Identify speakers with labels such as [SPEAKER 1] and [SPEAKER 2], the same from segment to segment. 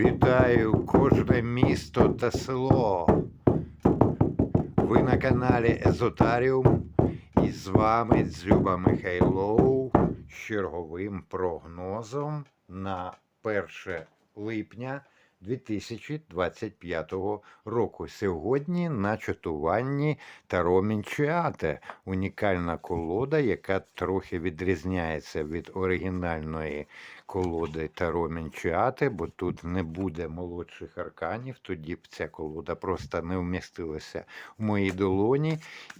[SPEAKER 1] Вітаю кожне місто та село. Ви на каналі Езотаріум і з вами Дзюба Михайлов з черговим прогнозом на 1 липня 2025 року. Сьогодні на чатуванні Таро Мінчіате. Унікальна колода, яка трохи відрізняється від оригінальної колоди Таро Мінчіате, бо тут не буде молодших арканів, тоді б ця колода просто не вмістилася в моїй долоні.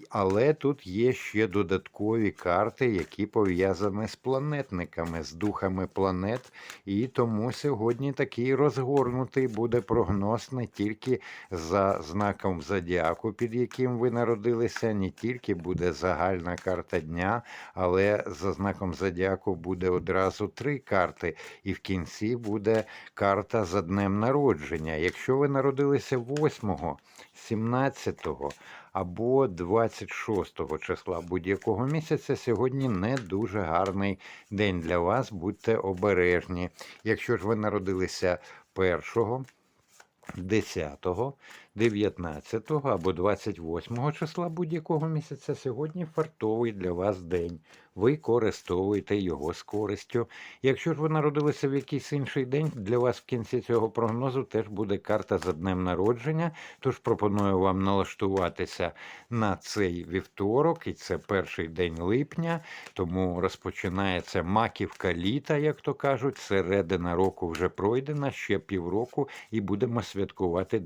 [SPEAKER 1] Але тут є ще додаткові карти, які пов'язані з планетниками, з духами планет. І тому сьогодні такий розгорнутий буде прогноз не тільки за знаком зодіаку, під яким ви народилися, не тільки буде загальна карта дня, але за знаком зодіаку буде одразу три карти, і в кінці буде карта за днем народження. Якщо ви народилися 8, 17 або 26 числа будь-якого місяця, сьогодні не дуже гарний день для вас. Будьте обережні. Якщо ж ви народилися 1, 10, 19 або 28 числа будь-якого місяця, сьогодні фартовий для вас день. Ви користовуєте його з користю. Якщо ж ви народилися в якийсь інший день, для вас в кінці цього прогнозу теж буде карта за днем народження. Тож пропоную вам налаштуватися на цей вівторок, і це перший день липня. Тому розпочинається маківка літа, як то кажуть. Середина року вже пройдена, ще півроку, і будемо святкувати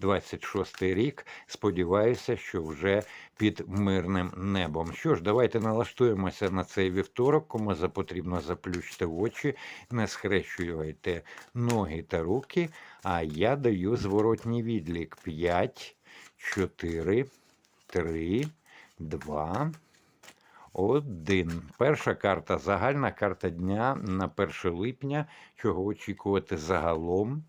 [SPEAKER 1] 2026 рік. Сподіваюся, що вже під мирним небом. Що ж, давайте налаштуємося на цей вівторок. Кому потрібно заплющити очі, не схрещуйте ноги та руки. А я даю зворотній відлік: 5, 4, 3, 2, один. Перша карта загальна карта дня на 1 липня, чого очікувати загалом.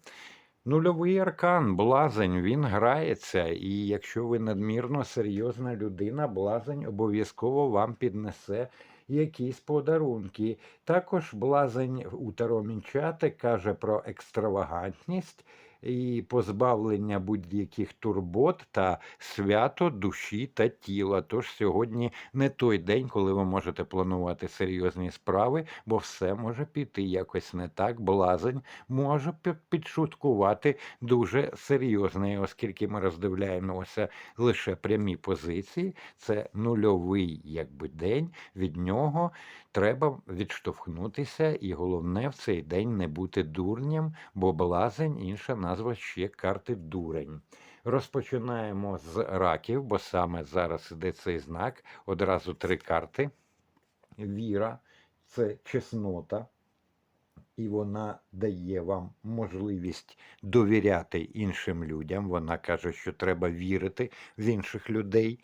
[SPEAKER 1] Нульовий аркан, блазень, він грається, і якщо ви надмірно серйозна людина, блазень обов'язково вам піднесе якісь подарунки. Також блазень у таромінчати каже про екстравагантність і позбавлення будь-яких турбот та свято душі та тіла. Тож сьогодні не той день, коли ви можете планувати серйозні справи, бо все може піти якось не так. Блазень може підшуткувати дуже серйозний, оскільки ми роздивляємося лише прямі позиції. Це нульовий якби день. Від нього треба відштовхнутися, і головне в цей день не бути дурням, бо блазень інша назва ще карти дурень. Розпочинаємо з раків, бо саме зараз іде цей знак. Одразу три карти. Віра це чеснота, і вона дає вам можливість довіряти іншим людям. Вона каже, що треба вірити в інших людей.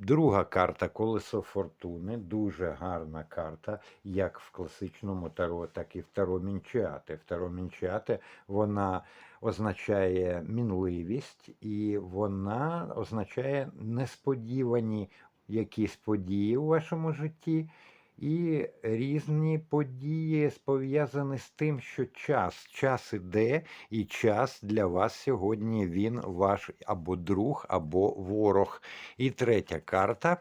[SPEAKER 1] Друга карта Колесо Фортуни. Дуже гарна карта, як в класичному таро, так і в таро Мінчіати. В таро Мінчіати вона означає мінливість, і вона означає несподівані якісь події у вашому житті. І різні події пов'язані з тим, що час, час іде, і час для вас сьогодні він ваш або друг, або ворог. І третя карта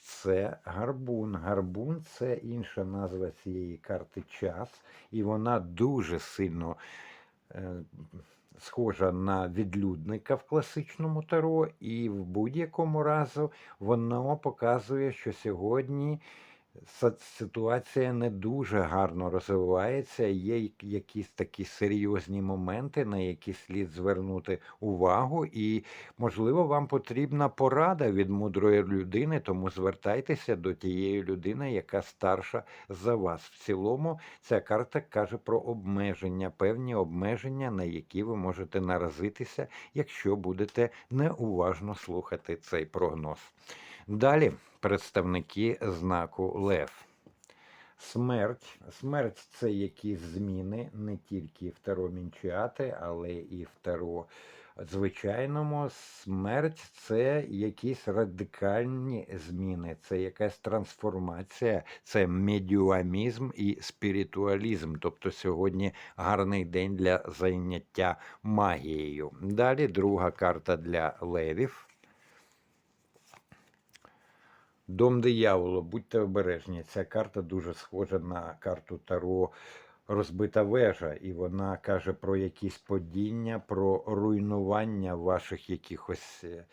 [SPEAKER 1] це гарбун. Гарбун це інша назва цієї карти час, і вона дуже сильно е, схожа на відлюдника в класичному таро, і в будь-якому разу воно показує, що сьогодні ситуація не дуже гарно розвивається. Є якісь такі серйозні моменти, на які слід звернути увагу, і можливо вам потрібна порада від мудрої людини, тому звертайтеся до тієї людини, яка старша за вас. В цілому ця карта каже про обмеження, певні обмеження, на які ви можете наразитися, якщо будете неуважно слухати цей прогноз. Далі представники знаку Лев. Смерть. Смерть це якісь зміни не тільки в Таро Мінчіате, але і в Таро звичайному смерть це якісь радикальні зміни, це якась трансформація, це медіуамізм і спіритуалізм. Тобто сьогодні гарний день для заняття магією. Далі друга карта для левів. Дом диявола, будьте обережні. Ця карта дуже схожа на карту Таро розбита вежа, і вона каже про якісь падіння, про руйнування ваших якихось е,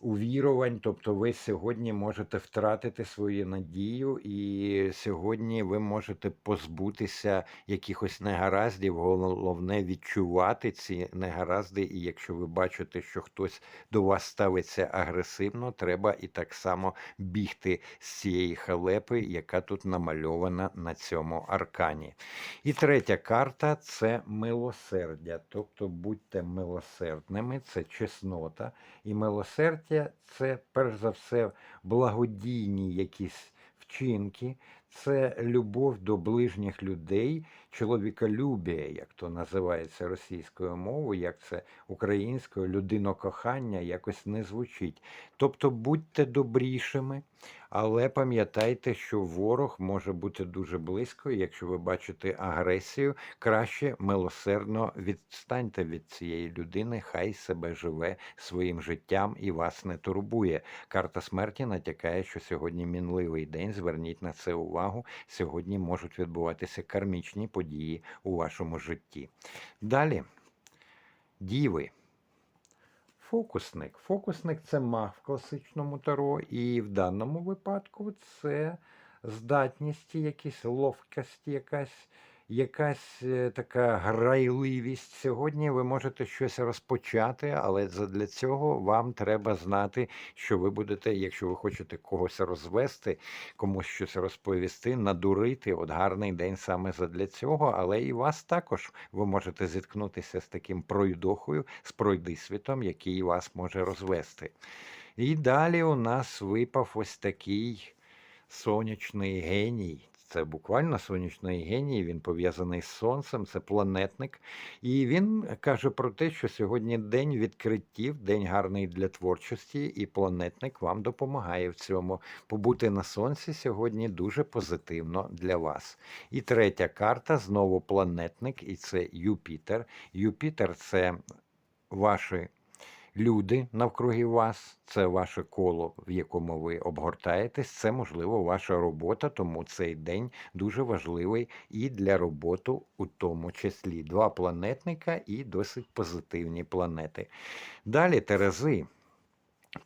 [SPEAKER 1] увірувань. Тобто ви сьогодні можете втратити свою надію, і сьогодні ви можете позбутися якихось негараздів. Головне відчувати ці негаразди. І якщо ви бачите, що хтось до вас ставиться агресивно, треба і так само бігти з цієї халепи, яка тут намальована на цьому аркані. І третя карта це милосердя. Тобто будьте милосердними, це чеснота. І милосердя це перш за все благодійні якісь вчинки, це любов до ближніх людей, чоловіколюбія, як то називається російською мовою, як це українською, людинокохання якось не звучить. Тобто будьте добрішими, але пам'ятайте, що ворог може бути дуже близько. Якщо ви бачите агресію, краще милосердно відстаньте від цієї людини, хай себе живе своїм життям і вас не турбує. Карта смерті натякає, що сьогодні мінливий день. Зверніть на це увагу. Сьогодні можуть відбуватися кармічні події у вашому житті. Далі, діви. Фокусник. Фокусник це маг в класичному таро, і в даному випадку це здатність, якісь ловкість, якась якась е, така грайливість. Сьогодні ви можете щось розпочати, але для цього вам треба знати, що ви будете, якщо ви хочете когось розвести, комусь щось розповісти, надурити. От гарний день саме для цього, але і вас також ви можете зіткнутися з таким пройдохою, з пройдисвітом, який вас може розвести. І далі у нас випав ось такий сонячний геній. Це буквально сонячний геній, він пов'язаний з сонцем, це планетник. І він каже про те, що сьогодні день відкриттів, день гарний для творчості, і планетник вам допомагає в цьому. Побути на сонці сьогодні дуже позитивно для вас. І третя карта знову планетник, і це Юпітер. Юпітер це ваші люди навкруги вас, це ваше коло, в якому ви обгортаєтесь. Це можливо ваша робота, тому цей день дуже важливий і для роботи, у тому числі два планетника і досить позитивні планети. Далі Терези.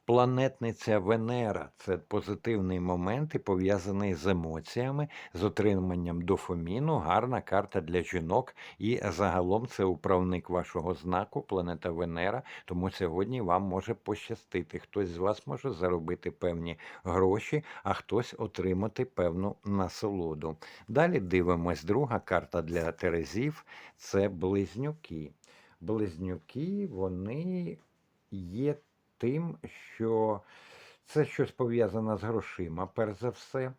[SPEAKER 1] Планетниця Венера це позитивний момент і пов'язаний з емоціями, з отриманням дофаміну, гарна карта для жінок. І загалом це управник вашого знаку, планета Венера. Тому сьогодні вам може пощастити. Хтось з вас може заробити певні гроші, а хтось отримати певну насолоду. Далі дивимось, друга карта для Терезів це близнюки. Близнюки, вони є тим, що це щось пов'язане з грошима, перш за все,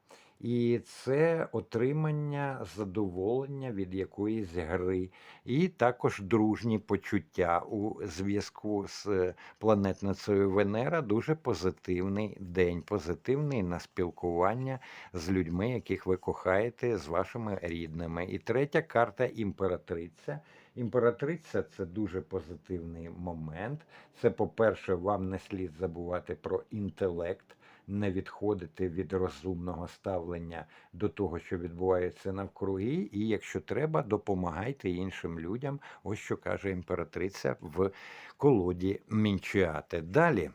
[SPEAKER 1] і це отримання задоволення від якоїсь гри, і також дружні почуття у зв'язку з планетницею Венера. Дуже позитивний день, позитивний на спілкування з людьми, яких ви кохаєте, з вашими рідними. І третя карта імператриця. Імператриця це дуже позитивний момент. Це, по-перше, вам не слід забувати про інтелект, не відходити від розумного ставлення до того, що відбувається навкруги. І якщо треба, допомагайте іншим людям. Ось що каже імператриця в колоді Мінчіате. Далі.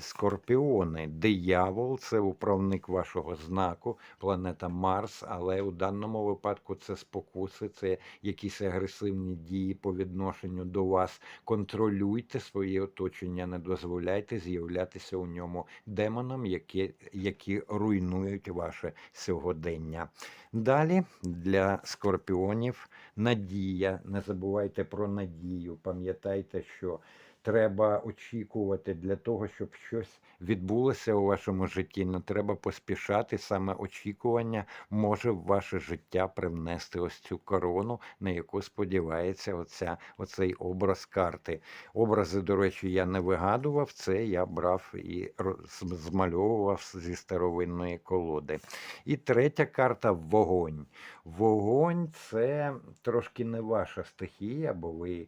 [SPEAKER 1] Скорпіони, диявол це управник вашого знаку, планета Марс, але у даному випадку це спокуси, це якісь агресивні дії по відношенню до вас. Контролюйте своє оточення, не дозволяйте з'являтися у ньому демонам, які, які руйнують ваше сьогодення. Далі для скорпіонів надія. Не забувайте про надію. Пам'ятайте, що треба очікувати для того, щоб щось відбулося у вашому житті. Не треба поспішати. Саме очікування може в ваше життя привнести ось цю корону, на яку сподівається оця, оцей образ карти. Образи, до речі, я не вигадував, це я брав і змальовував зі старовинної колоди. І третя карта вогонь. Вогонь це трошки не ваша стихія, бо ви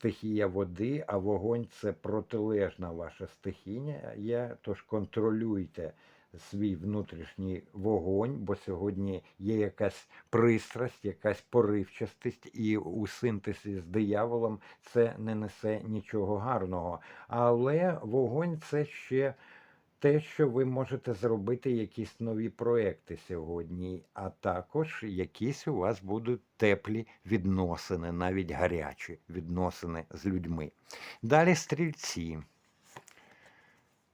[SPEAKER 1] стихія води, а вогонь це протилежна ваша стихія. Тож контролюйте свій внутрішній вогонь, бо сьогодні є якась пристрасть, якась поривчастість, і у синтезі з дияволом це не несе нічого гарного. Але вогонь це ще те, що ви можете зробити якісь нові проекти сьогодні, а також якісь у вас будуть теплі відносини, навіть гарячі відносини з людьми. Далі стрільці.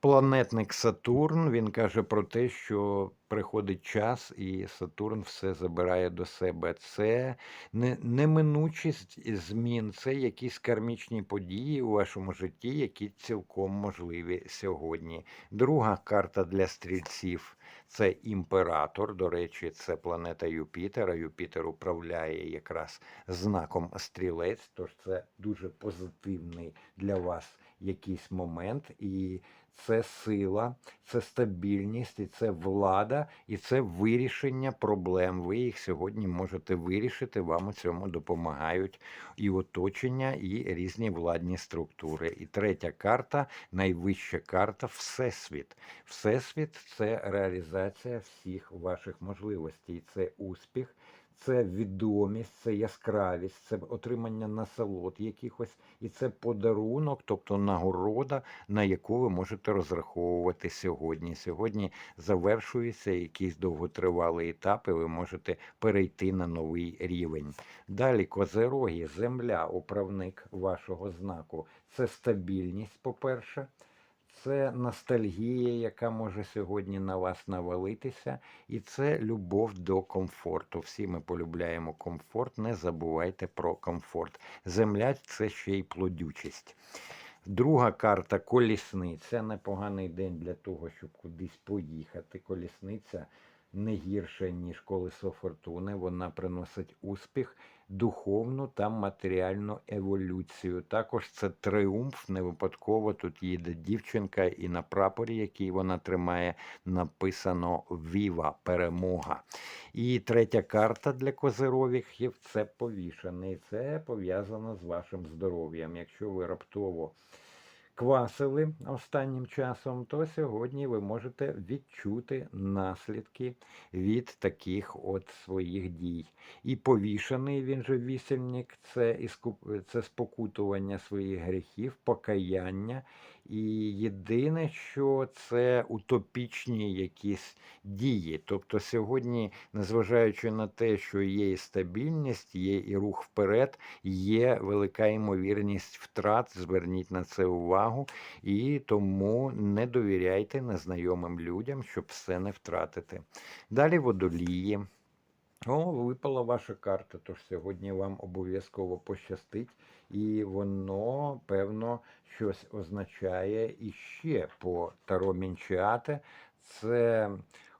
[SPEAKER 1] Планетник Сатурн він каже про те, що приходить час, і Сатурн все забирає до себе. Це не, неминучість змін, це якісь кармічні події у вашому житті, які цілком можливі сьогодні. Друга карта для стрільців це імператор. До речі, це планета Юпітера. Юпітер управляє якраз знаком стрілець, тож це дуже позитивний для вас якийсь момент. І це сила, це стабільність, і це влада, і це вирішення проблем. Ви їх сьогодні можете вирішити. Вам у цьому допомагають і оточення, і різні владні структури. І третя карта, найвища карта Всесвіт. Всесвіт це реалізація всіх ваших можливостей. Це успіх. Це відомість, це яскравість, це отримання насолод якихось, і це подарунок, тобто нагорода, на яку ви можете розраховувати сьогодні. Сьогодні завершується якийсь довготривалий етап, і ви можете перейти на новий рівень. Далі козероги, земля, управник вашого знаку. Це стабільність, по-перше. Це ностальгія, яка може сьогодні на вас навалитися, і це любов до комфорту. Всі ми полюбляємо комфорт, не забувайте про комфорт. Земля це ще й плодючість. Друга карта колісниця. Непоганий день для того, щоб кудись поїхати. Колісниця не гірша, ніж колесо фортуни. Вона приносить успіх, духовну та матеріальну еволюцію. Також це триумф, Не випадково тут їде дівчинка, і на прапорі, який вона тримає, написано Віва перемога. І третя карта для козировіхів це повішений. Це пов'язано з вашим здоров'ям. Якщо ви раптово квасили останнім часом, то сьогодні ви можете відчути наслідки від таких от своїх дій. І повішений він же вісельник, це, це спокутування своїх гріхів, покаяння. І єдине, що це утопічні якісь дії. Тобто сьогодні, незважаючи на те, що є і стабільність, є і рух вперед, є велика ймовірність втрат. Зверніть на це увагу, і тому не довіряйте незнайомим людям, щоб все не втратити. Далі водолії. О, випала ваша карта, тож сьогодні вам обов'язково пощастить, і воно, певно, щось означає іще по Таро Мінчіате. Це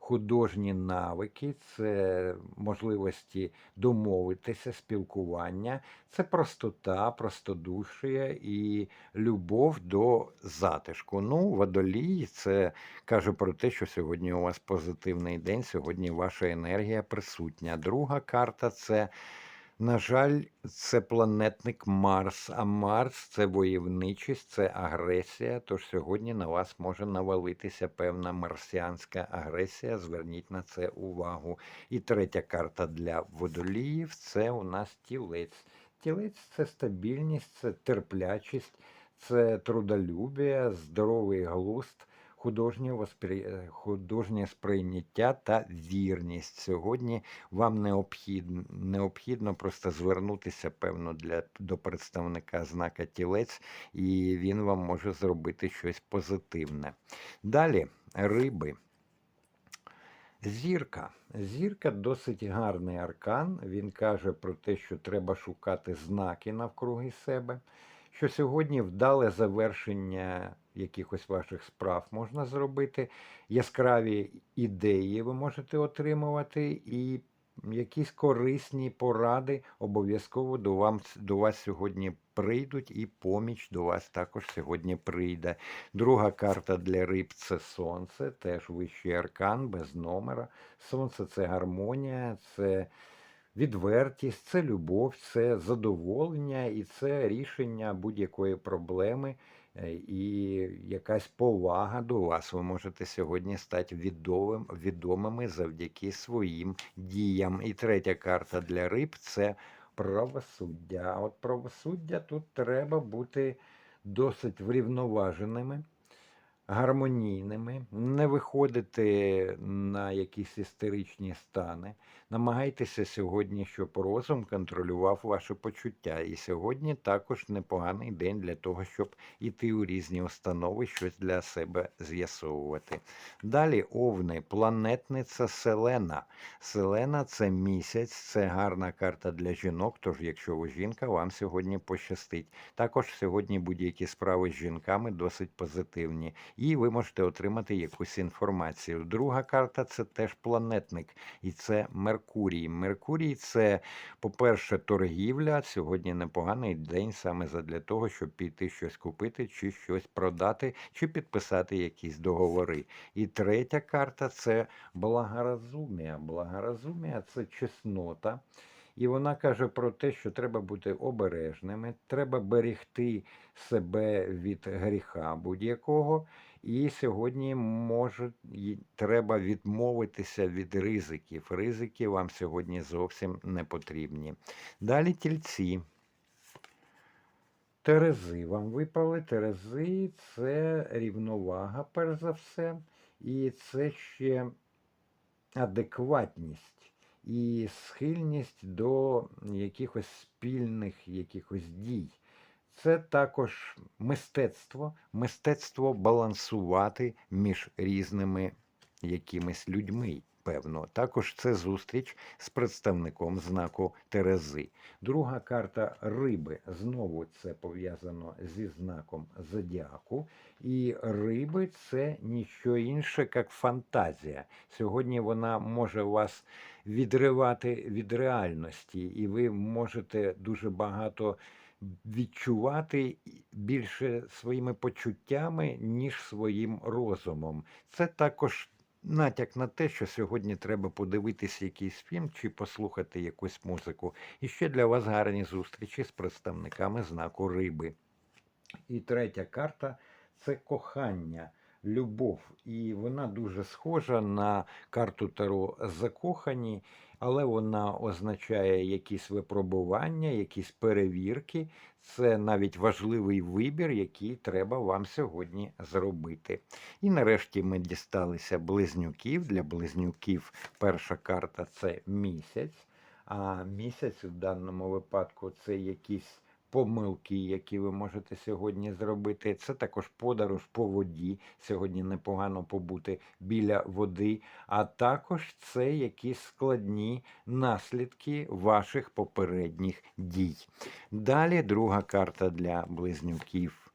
[SPEAKER 1] художні навики, це можливості домовитися, спілкування, це простота, простодушія і любов до затишку. Ну, водолій це каже про те, що сьогодні у вас позитивний день, сьогодні ваша енергія присутня. Друга карта це. На жаль, це планетник Марс, а Марс це войовничість, це агресія. Тож сьогодні на вас може навалитися певна марсіанська агресія. Зверніть на це увагу. І третя карта для водоліїв це у нас тілець. Тілець це стабільність, це терплячість, це трудолюбія, здоровий глузд художнє, воспри... е, художнє сприйняття та вірність. Сьогодні вам необхідно, необхідно просто звернутися, певно, для, до представника знака тілець, і він вам може зробити щось позитивне. Далі риби. Зірка. Зірка досить гарний аркан. Він каже про те, що треба шукати знаки навкруги себе, що сьогодні вдале завершення якихось ваших справ можна зробити, яскраві ідеї ви можете отримувати, і якісь корисні поради обов'язково до, вам, до вас сьогодні прийдуть, і поміч до вас також сьогодні прийде. Друга карта для риб це сонце, теж вищий аркан без номера. Сонце це гармонія, це відвертість, це любов, це задоволення і це рішення будь-якої проблеми. Е, І якась повага до вас. Ви можете сьогодні стати відомим, відомими завдяки своїм діям. І третя карта для риб це правосуддя. От правосуддя тут треба бути досить врівноваженими гармонійними, не виходити на якісь істеричні стани. Намагайтеся сьогодні, щоб розум контролював ваші почуття. І сьогодні також непоганий день для того, щоб іти у різні установи, щось для себе з'ясовувати. Далі овни, планетниця Селена. Селена це місяць, це гарна карта для жінок. Тож, якщо ви жінка, вам сьогодні пощастить. Також сьогодні будь-які справи з жінками досить позитивні і ви можете отримати якусь інформацію. Друга карта це теж планетник, і це Меркурій. Меркурій це, по-перше, торгівля. Сьогодні непоганий день саме для того, щоб піти щось купити, чи щось продати, чи підписати якісь договори. І третя карта це благоразумія. Благоразумія це чеснота. І вона каже про те, що треба бути обережними, треба берегти себе від гріха будь-якого. І сьогодні може треба відмовитися від ризиків. Ризики вам сьогодні зовсім не потрібні. Далі тільці. Терези вам випали. Терези це рівновага, перш за все, і це ще адекватність і схильність до якихось спільних якихось дій. Це також мистецтво, мистецтво балансувати між різними якимись людьми. Певно, також це зустріч з представником знаку Терези. Друга карта риби. Знову це пов'язано зі знаком зодіаку. І риби це ніщо інше, як фантазія. Сьогодні вона може вас відривати від реальності, і ви можете дуже багато відчувати більше своїми почуттями, ніж своїм розумом. Це також натяк на те, що сьогодні треба подивитися якийсь фільм чи послухати якусь музику. І ще для вас гарні зустрічі з представниками знаку риби. І третя карта це кохання. Любов, і вона дуже схожа на карту Таро закохані, але вона означає якісь випробування, якісь перевірки. Це навіть важливий вибір, який треба вам сьогодні зробити. І нарешті ми дісталися близнюків. Для близнюків перша карта це місяць. А місяць в даному випадку це якісь помилки, які ви можете сьогодні зробити. Це також подорож по воді. Сьогодні непогано побути біля води, а також це якісь складні наслідки ваших попередніх дій. Далі друга карта для близнюків.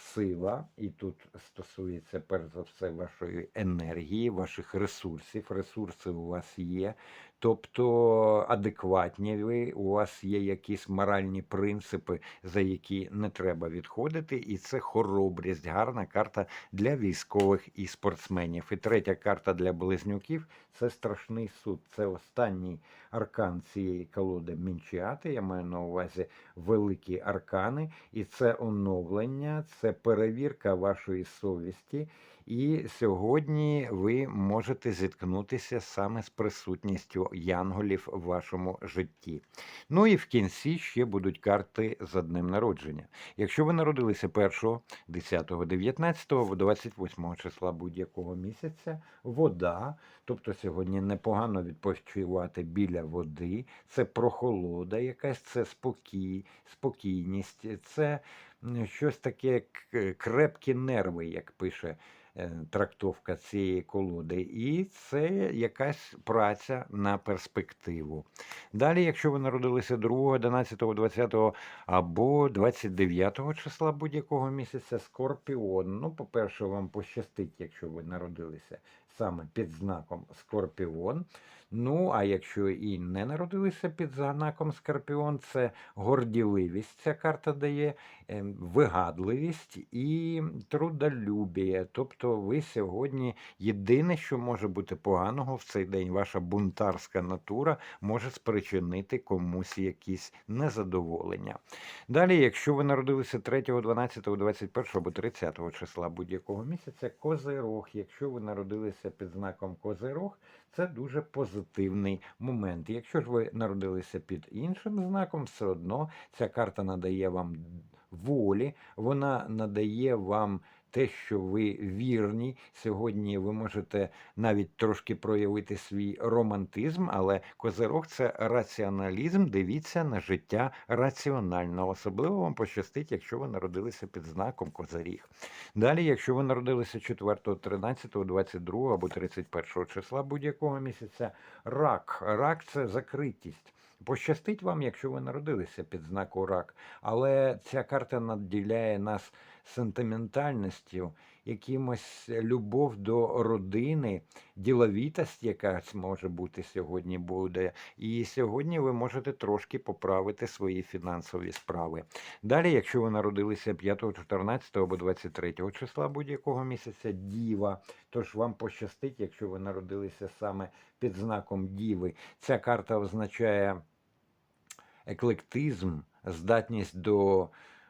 [SPEAKER 1] Сила, і тут стосується перш за все вашої енергії, ваших ресурсів. Ресурси у вас є, тобто адекватні ви, у вас є якісь моральні принципи, за які не треба відходити, і це хоробрість, гарна карта для військових і спортсменів. І третя карта для близнюків це страшний суд. Це останній аркан цієї колоди Мінчіати. Я маю на увазі великі аркани, і це оновлення, це перевірка вашої совісті. І сьогодні ви можете зіткнутися саме з присутністю янголів в вашому житті. Ну і в кінці ще будуть карти за днем народження. Якщо ви народилися 1, 10, 19, 28 числа будь-якого місяця, вода, тобто сьогодні непогано відпочивати біля води, це прохолода, якась це спокій, спокійність, це щось таке крепкі нерви, як пише трактовка цієї колоди, і це якась праця на перспективу. Далі, якщо ви народилися 2, 11, 20 або 29 числа будь-якого місяця, скорпіон. Ну, по-перше, вам пощастить, якщо ви народилися саме під знаком Скорпіон. Ну, а якщо і не народилися під знаком Скорпіон, це горділивість. Ця карта дає ем, вигадливість і трудолюбіє. Тобто ви сьогодні єдине, що може бути поганого в цей день, ваша бунтарська натура може спричинити комусь якісь незадоволення. Далі, якщо ви народилися 3, 12, 21 або 30 числа будь-якого місяця, козирог. Якщо ви народилися під знаком козирог, це дуже позитивний момент. Якщо ж ви народилися під іншим знаком, все одно ця карта надає вам волі, вона надає вам те, що ви вірні. Сьогодні ви можете навіть трошки проявити свій романтизм, але козирог це раціоналізм. Дивіться на життя раціонально. Особливо вам пощастить, якщо ви народилися під знаком козиріг. Далі, якщо ви народилися 4, 13, 22 або 31 числа будь-якого місяця, рак. Рак це закритість. Пощастить вам, якщо ви народилися під знаком рак, але ця карта наділяє нас сентиментальністю, якимось любов до родини, діловітость якась може бути сьогодні буде. І сьогодні ви можете трошки поправити свої фінансові справи. Далі, якщо ви народилися 5, 14 або 23 числа будь-якого місяця, діва, тож вам пощастить, якщо ви народилися саме під знаком діви. Ця карта означає еклектизм, здатність до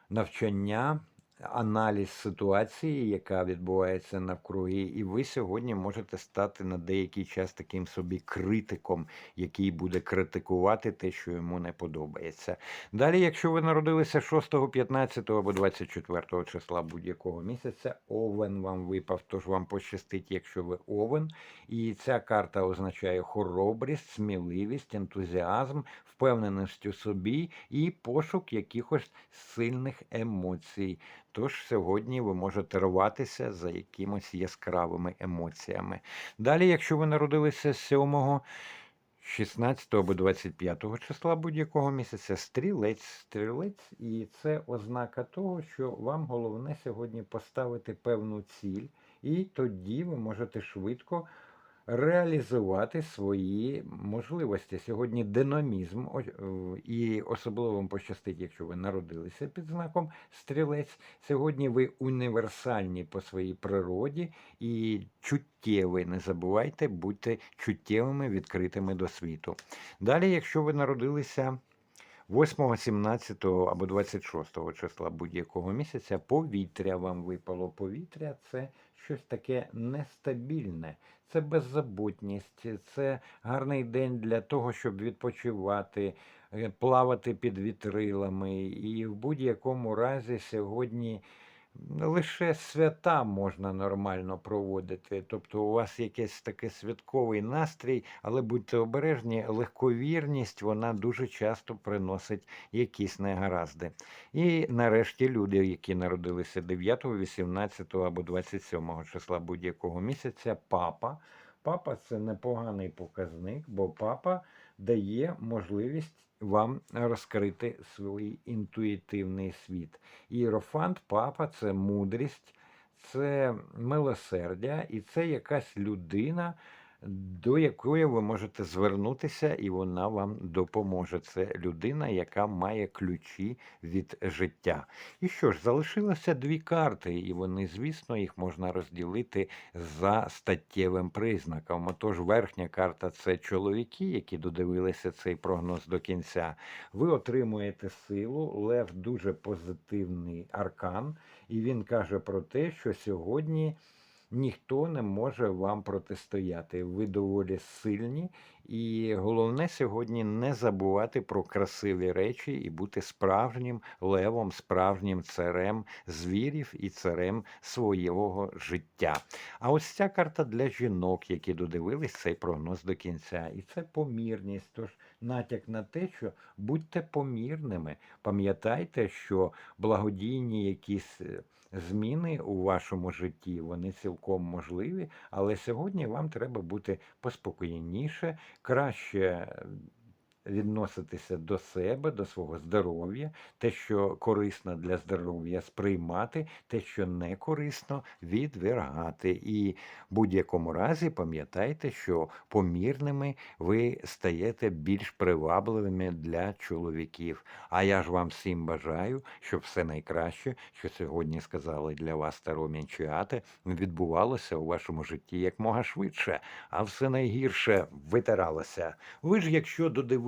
[SPEAKER 1] навчання, аналіз ситуації, яка відбувається навкруги, і ви сьогодні можете стати на деякий час таким собі критиком, який буде критикувати те, що йому не подобається. Далі, якщо ви народилися 6, 15 або 24 числа будь-якого місяця, овен вам випав, тож вам пощастить, якщо ви овен. І ця карта означає хоробрість, сміливість, ентузіазм, впевненість у собі і пошук якихось сильних емоцій. Тож сьогодні ви можете рватися за якимось яскравими емоціями. Далі, якщо ви народилися 7, 16 або 25 числа будь-якого місяця, стрілець, стрілець, і це ознака того, що вам головне сьогодні поставити певну ціль, і тоді ви можете швидко реалізувати свої можливості. Сьогодні динамізм, е, і особливо пощастить, якщо ви народилися під знаком стрілець. Сьогодні ви універсальні по своїй природі і чуттєві. Не забувайте будьте чуттєвими, відкритими до світу. Далі, якщо ви народилися. 8, 17 або 26 числа будь-якого місяця повітря вам випало. Повітря це щось таке нестабільне, це беззаботність, це гарний день для того, щоб відпочивати, е, плавати під вітрилами. І в будь-якому разі сьогодні лише свята можна нормально проводити. Тобто у вас якийсь такий святковий настрій, але будьте обережні, легковірність вона дуже часто приносить якісь негаразди. І нарешті люди, які народилися 9, 18 або 27 числа будь-якого місяця, папа. Папа це непоганий показник, бо папа дає можливість вам розкрити свій інтуїтивний світ. Іерофант, папа це мудрість, це милосердя, і це якась людина, до якої ви можете звернутися, і вона вам допоможе. Це людина, яка має ключі від життя. І що ж, залишилося дві карти, і вони, звісно, їх можна розділити за статтєвим признаком. Отож, верхня карта це чоловіки, які додивилися цей прогноз до кінця. Ви отримуєте силу. Лев дуже позитивний аркан, і він каже про те, що сьогодні. Ніхто не може вам протистояти. Ви доволі сильні, і головне сьогодні не забувати про красиві речі і бути справжнім левом, справжнім царем звірів і царем свого життя. А ось ця карта для жінок, які додивились цей прогноз до кінця. І це помірність. Тож натяк на те, що будьте помірними. Пам'ятайте, що благодійні якісь е, зміни у вашому житті, вони цілком можливі, але сьогодні вам треба бути поспокійніше, краще відноситися до себе, до свого здоров'я, те, що корисно для здоров'я, сприймати, те, що не корисно, відвергати. І в будь-якому разі пам'ятайте, що помірними ви стаєте більш привабливими для чоловіків. А я ж вам всім бажаю, щоб все найкраще, що сьогодні сказали для вас таромінчіати, відбувалося у вашому житті якмога швидше, а все найгірше витиралося. Ви ж, якщо